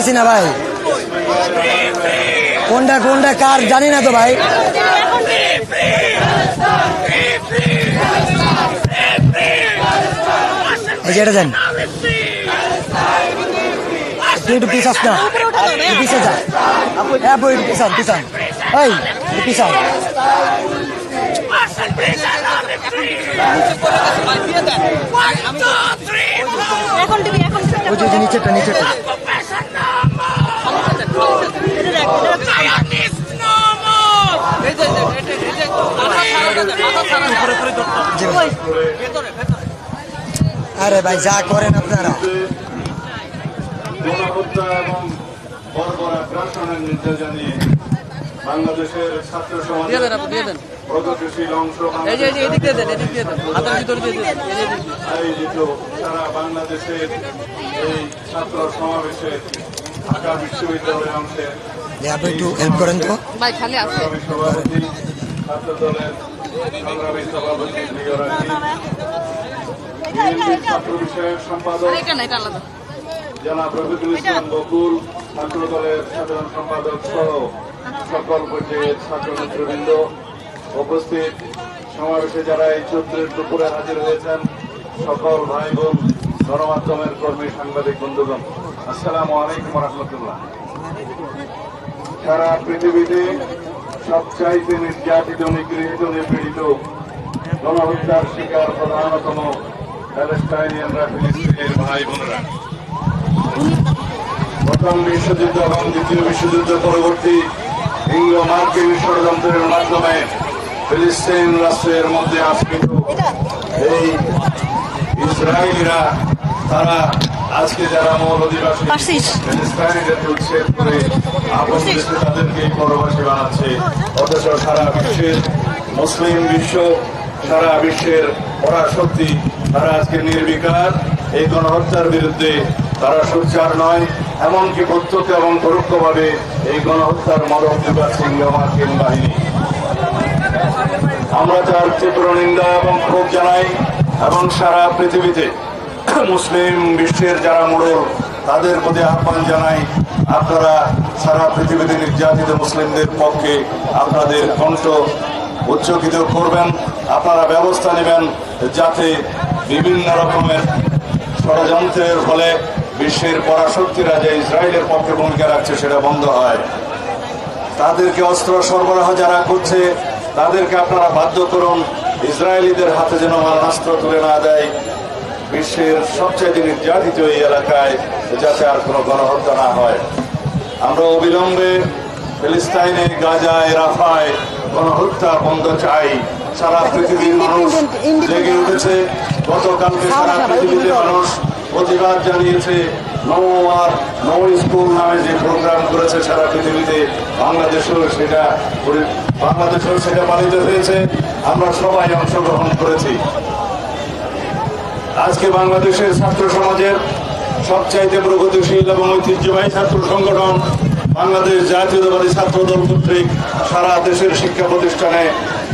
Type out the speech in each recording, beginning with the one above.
পারতেছি না ভাই। কোনটা কোনটা কার জানি না তো ভাই। এই যে এটা দেন। তুই একটু পিছাস না। যা। হ্যাঁ বই একটু এই এখন দিবি এখন ওই যে ওই যে নিচেরটা নিচেরটা জি ভাই। আরে ভাই যা করেন আপনারা। এবং বর্বর আগ্রাসনের নির্দেশ জানিয়ে বাংলাদেশের ছাত্র সমাজ প্রগতিশীল অংশ। আয়োজিত সারা বাংলাদেশের এই ছাত্র সমাবেশে ঢাকা বিশ্ববিদ্যালয় অংশের আপনি একটু হেল্প করেন তো। ভাই খালি আছে সভাপতি ছাত্র বিষয়ক সম্পাদক জনাব রফিকুল ইসলাম বকুল ছাত্র দলের সাধারণ সম্পাদক সহ সকল পর্যায়ের ছাত্র নেতৃবৃন্দ উপস্থিত। সমাবেশে যারা এই চৌত্রের দুপুরে হাজির হয়েছেন সকল ভাই বোন গণমাধ্যমের কর্মী সাংবাদিক বন্ধুগণ আসসালামু আলাইকুম রহমতুল্লাহ। সারা পৃথিবীতে সবচাইতে নির্যাতিত, নিগৃহীত, নিপীড়িত গণহত্যার শিকার প্রধানতম প্যালেস্টাইনিয়ানরা, ফিলিস্তিনের ভাই বোনেরা। প্রথম বিশ্বযুদ্ধ এবং দ্বিতীয় বিশ্বযুদ্ধ পরবর্তী ইংলো মার্কিন ষড়যন্ত্রের মাধ্যমে ফিলিস্তিন রাষ্ট্রের মধ্যে আশ্রিত এই ইসরায়েলিরা তারা আজকে যারা মূল অধিবাসী পারছিস? ফিলিস্তিনিদেরকে উচ্ছেদ করে আপন দেশে তাদেরকে পরবাসী বানাচ্ছে। অথচ সারা বিশ্বের মুসলিম বিশ্ব সারা বিশ্বের পরাশক্তি তারা আজকে নির্বিকার এই গণহত্যার বিরুদ্ধে তারা সোচ্চার নয়। এমনকি প্রত্যক্ষ এবং পরোক্ষভাবে এই গণহত্যার যোগাচ্ছে ইংলো মার্কিন বাহিনী। আমরা তার তীব্র নিন্দা এবং ক্ষোভ জানাই এবং সারা পৃথিবীতে মুসলিম বিশ্বের যারা মোড়ল, তাদের প্রতি আহ্বান জানাই আপনারা সারা পৃথিবীতে নির্যাতিত মুসলিমদের পক্ষে আপনাদের কণ্ঠ উচ্চকিত করবেন। আপনারা ব্যবস্থা নেবেন যাতে বিভিন্ন রকমের ষড়যন্ত্রের ফলে বিশ্বের পরাশক্তিরা যে ইসরায়েলের পক্ষে ভূমিকা রাখছে সেটা বন্ধ হয়। তাদেরকে অস্ত্র সরবরাহ যারা করছে, তাদেরকে আপনারা বাধ্য করুন, ইসরায়েলিদের হাতে যেন মারণাস্ত্র তুলে না দেয়। বিশ্বের সবচেয়ে নির্যাতিত এই এলাকায় যাতে আর কোনো গণহত্যা না হয়। আমরা অবিলম্বে ফিলিস্তাইনে গাজায় রাফায় গণহত্যা বন্ধ চাই। সারা পৃথিবীর মানুষ জেগে উঠেছে। গতকালকে সারা পৃথিবীতে মানুষ প্রতিবাদ জানিয়েছে। নো আর নো স্কুল নামে যে প্রোগ্রাম করেছে সারা পৃথিবীতে বাংলাদেশেও সেটা বাংলাদেশেও সেটা পালিত হয়েছে। আমরা সবাই অংশগ্রহণ করেছি। আজকে বাংলাদেশের ছাত্র সমাজের সবচাইতে প্রগতিশীল এবং ঐতিহ্যবাহী ছাত্র সংগঠন বাংলাদেশ জাতীয়তাবাদী ছাত্র দল কর্তৃক সারা দেশের শিক্ষা প্রতিষ্ঠানে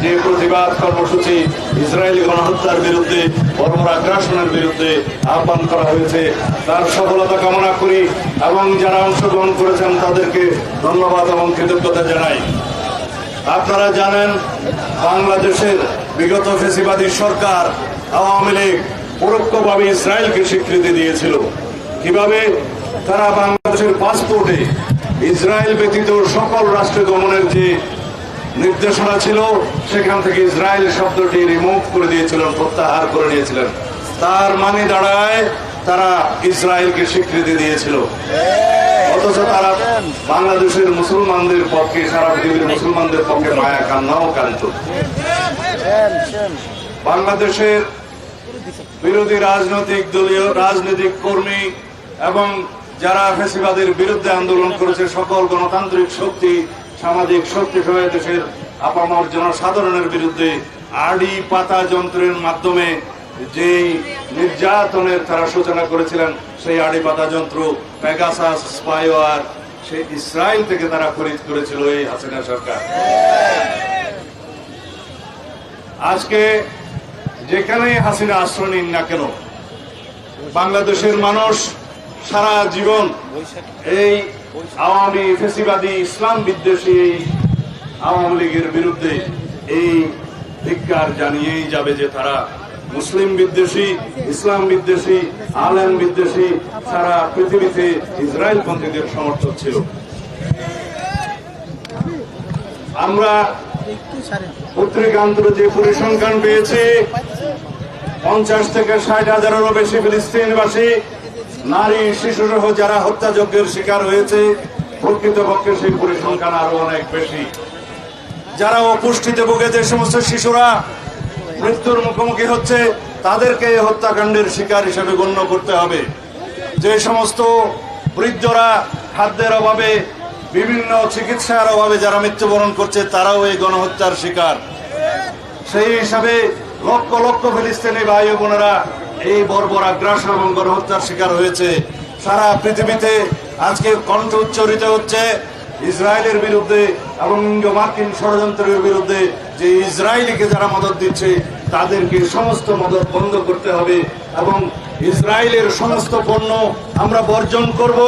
যে প্রতিবাদ কর্মসূচি ইসরায়েলি গণহত্যার বিরুদ্ধে বর্বর আগ্রাসনের বিরুদ্ধে আহ্বান করা হয়েছে, তার সফলতা কামনা করি এবং যারা অংশগ্রহণ করেছেন তাদেরকে ধন্যবাদ এবং কৃতজ্ঞতা জানাই। আপনারা জানেন, বাংলাদেশের বিগত ফেসিবাদী সরকার আওয়ামী লীগ পরোক্ষভাবে ইসরায়েলকে স্বীকৃতি দিয়েছিল। কীভাবে? তারা বাংলাদেশের পাসপোর্টে ইসরায়েল ব্যতীত সকল রাষ্ট্র গমনের যে নির্দেশনা ছিল সেখান থেকে ইসরায়েল শব্দটি রিমুভ করে দিয়েছিলেন প্রত্যাহার করে নিয়েছিলেন। তার মানে দাঁড়ায় তারা ইসরায়েলকে স্বীকৃতি দিয়েছিল। অথচ তারা বাংলাদেশের মুসলমানদের পক্ষে সারা পৃথিবীর মুসলমানদের পক্ষে মায়া কান্নাও কান্ত বাংলাদেশের বিরোধী রাজনৈতিক দলীয় রাজনৈতিক কর্মী এবং যারা ফেসিবাদের বিরুদ্ধে আন্দোলন করেছে, সকল গণতান্ত্রিক শক্তি, সামাজিক শক্তি সহ দেশের আপামর জনসাধারণের বিরুদ্ধে আড়ি পাতা যন্ত্রের মাধ্যমে যেই নির্যাতনের তারা সূচনা করেছিলেন, সেই আড়ি পাতা যন্ত্র প্যাগাসাস স্পাইওয়ার সেই ইসরায়েল থেকে তারা খরিদ করেছিল এই হাসিনা সরকার। আজকে যেখানে হাসিনা আশ্রয় নিন না কেন, বাংলাদেশের মানুষ সারা জীবন এই আওয়ামী ফেসিবাদী ইসলাম বিদ্বেষী আওয়ামী লীগের বিরুদ্ধে এই ধিক্কার জানিয়েই যাবে যে তারা মুসলিম বিদ্বেষী, ইসলাম বিদ্বেষী, আলেম বিদ্বেষী, সারা পৃথিবীতে ইসরায়েল পন্থীদের সমর্থক ছিল। আমরা পত্রিকান্তর যে পরিসংখ্যান পেয়েছি পঞ্চাশ থেকে ষাট হাজারেরও বেশি ফিলিস্তিনবাসী, নারী শিশু সহ যারা হত্যাযজ্ঞের শিকার হয়েছে প্রকৃতপক্ষে সেই পরিসংখ্যান আরও অনেক বেশি। যারা অপুষ্টিতে ভুগে যে সমস্ত শিশুরা মৃত্যুর মুখোমুখি হচ্ছে, তাদেরকে হত্যাকাণ্ডের শিকার হিসেবে গণ্য করতে হবে। যে সমস্ত বৃদ্ধরা খাদ্যের অভাবে, বিভিন্ন চিকিৎসার অভাবে যারা মৃত্যুবরণ করছে, তারাও এই গণহত্যার শিকার। সেই হিসাবে লক্ষ লক্ষ ফিলিস্তিনি ভাই বোনেরা এই বর্বর আগ্রাসন এবং গণহত্যার শিকার হয়েছে। সারা পৃথিবীতে আজকে কণ্ঠ উচ্চারিত হচ্ছে ইসরায়েলের বিরুদ্ধে এবং মার্কিন ষড়যন্ত্রের বিরুদ্ধে যে ইসরায়েলিকে যারা মদত দিচ্ছে, তাদেরকে সমস্ত মদত বন্ধ করতে হবে এবং ইসরায়েলের সমস্ত পণ্য আমরা বর্জন করব।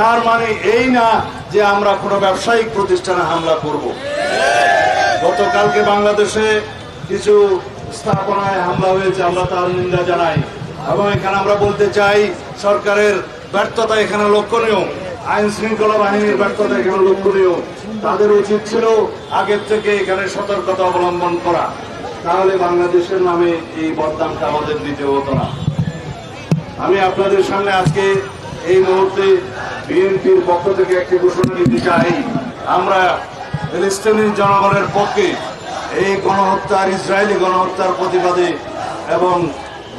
তার মানে এই না যে আমরা কোনো ব্যবসায়িক প্রতিষ্ঠানে হামলা করব। গতকালকে বাংলাদেশে কিছু স্থাপনায় হামলা হয়েছে, আমরা তার নিন্দা জানাই। এবং এখানে আমরা বলতে চাই, সরকারের ব্যর্থতা এখানে লক্ষণীয়। আইন শৃঙ্খলা বাহিনীর ব্যর্থতা এখানে লক্ষণীয়। তাদের উচিত ছিল আগের থেকে এখানে সতর্কতা অবলম্বন করা। তাহলে বাংলাদেশের নামে এই বদনামটা আমাদের দিতে হতো না। আমি আপনাদের সামনে আজকে এই মুহূর্তে বিএনপির পক্ষ থেকে একটি ঘোষণা দিতে চাই। আমরা ফিলিস্তিনি জনগণের পক্ষে এই গণহত্যার, ইসরায়েলি গণহত্যার প্রতিবাদে এবং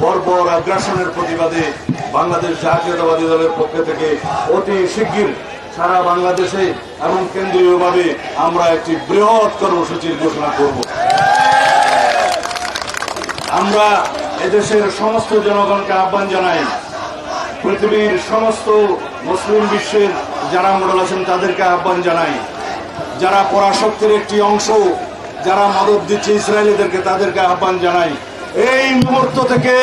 বর্বর আগ্রাসনের প্রতিবাদে বাংলাদেশ জাতীয়তাবাদী দলের পক্ষ থেকে অতি শিগগির সারা বাংলাদেশে এবং কেন্দ্রীয়ভাবে আমরা একটি বৃহৎ কর্মসূচির ঘোষণা করব। আমরা এদেশের সমস্ত জনগণকে আহ্বান জানাই, পৃথিবীর সমস্ত মুসলিম বিশ্বের যারা মডেল আছেন তাদেরকে আহ্বান জানাই, যারা পরাশক্তির একটি অংশ যারা মদত দিচ্ছে ইসরায়েলিদেরকে তাদেরকে আহ্বান জানাই। এই মুহূর্ত থেকে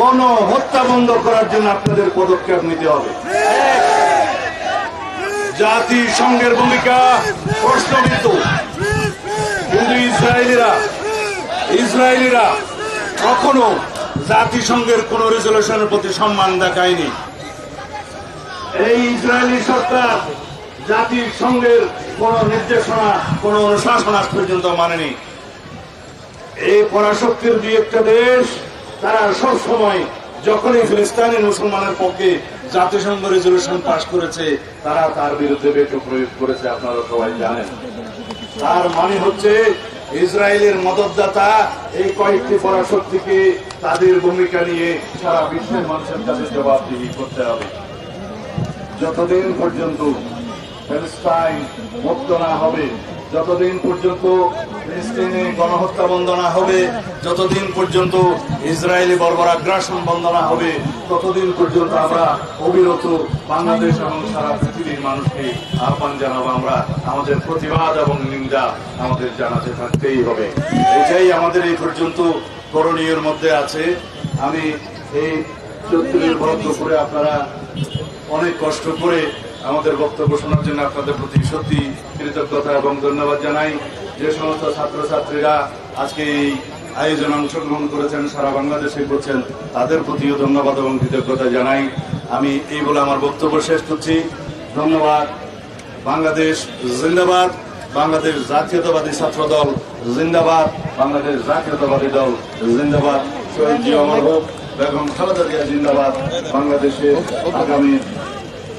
গণ হত্যা বন্ধ করার জন্য আপনাদের পদক্ষেপ নিতে হবে। জাতিসংঘের ভূমিকা প্রশ্নবিদ্ধ। কিন্তু ইসরায়েলিরা ইসরায়েলিরা কখনো জাতিসংঘের কোন রেজলিউশনের প্রতি সম্মান দেখায়নি। এই ইসরায়েলি সরকার জাতিসংঘের কোন নির্দেশনা, কোন অনুশাসন আজ পর্যন্ত মানেনি। এই পরাশক্তির দুই একটা দেশ, তারা সবসময় যখনই ফিলিস্তানি মুসলমানের পক্ষে জাতিসংঘ রেজলিউশন পাশ করেছে, তারা তার বিরুদ্ধে বেটো প্রয়োগ করেছে, আপনারা সবাই জানেন। তার মানে হচ্ছে, ইসরায়েলের মদতদাতা এই কয়েকটি পরাশক্তিকে তাদের ভূমিকা নিয়ে সারা বিশ্বের মানুষের কাছে জবাবদিহি করতে হবে। যতদিন পর্যন্ত প্যালেস্টাইন মুক্ত না হবে। যতদিন পর্যন্ত ফিলিস্তিনে গণহত্যা বন্ধ না হবে, যতদিন পর্যন্ত ইসরায়েলি বর্বর আগ্রাসন বন্ধ না হবে, ততদিন পর্যন্ত আমরা অবিরত বাংলাদেশ এবং সারা পৃথিবীর মানুষকে আহ্বান জানাব আমরা। আমাদের প্রতিবাদ এবং নিন্দা আমাদের জানাতে থাকতেই হবে। এটাই আমাদের এই পর্যন্ত করণীয়ের মধ্যে আছে। আমি এই চত্বরের বরাদ্দ করে আপনারা অনেক কষ্ট করে আমাদের বক্তব্য শোনার জন্য আপনাদের প্রতি সত্যি কৃতজ্ঞতা এবং ধন্যবাদ জানাই। যে সমস্ত ছাত্রছাত্রীরা আজকে এই আয়োজনে অংশগ্রহণ করেছেন, সারা বাংলাদেশে করছেন, তাদের প্রতিও ধন্যবাদ এবং কৃতজ্ঞতা জানাই। আমি এই বলে আমার বক্তব্য শেষ করছি। ধন্যবাদ। বাংলাদেশ জিন্দাবাদ। বাংলাদেশ জাতীয়তাবাদী ছাত্র দল জিন্দাবাদ। বাংলাদেশ জাতীয়তাবাদী দল জিন্দাবাদ। শহীদ জি অমর বেগম খালেদা জিয়া জিন্দাবাদ। বাংলাদেশের আগামী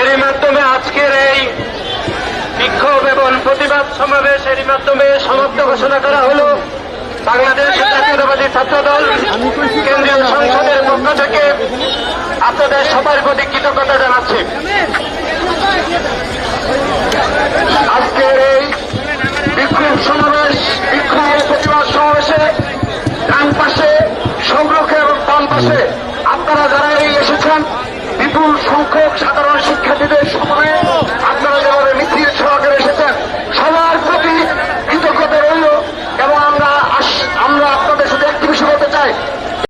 এরই মাধ্যমে আজকের এই বিক্ষোভ এবং প্রতিবাদ সমাবেশ এরই মাধ্যমে সমাপ্ত ঘোষণা করা হলো। বাংলাদেশ জাতীয়তাবাদী ছাত্র দল কেন্দ্রীয় সংসদের পক্ষ থেকে আপনাদের সবার প্রতি কৃতজ্ঞতা জানাচ্ছি। আজকের এই বিক্ষোভ সমাবেশ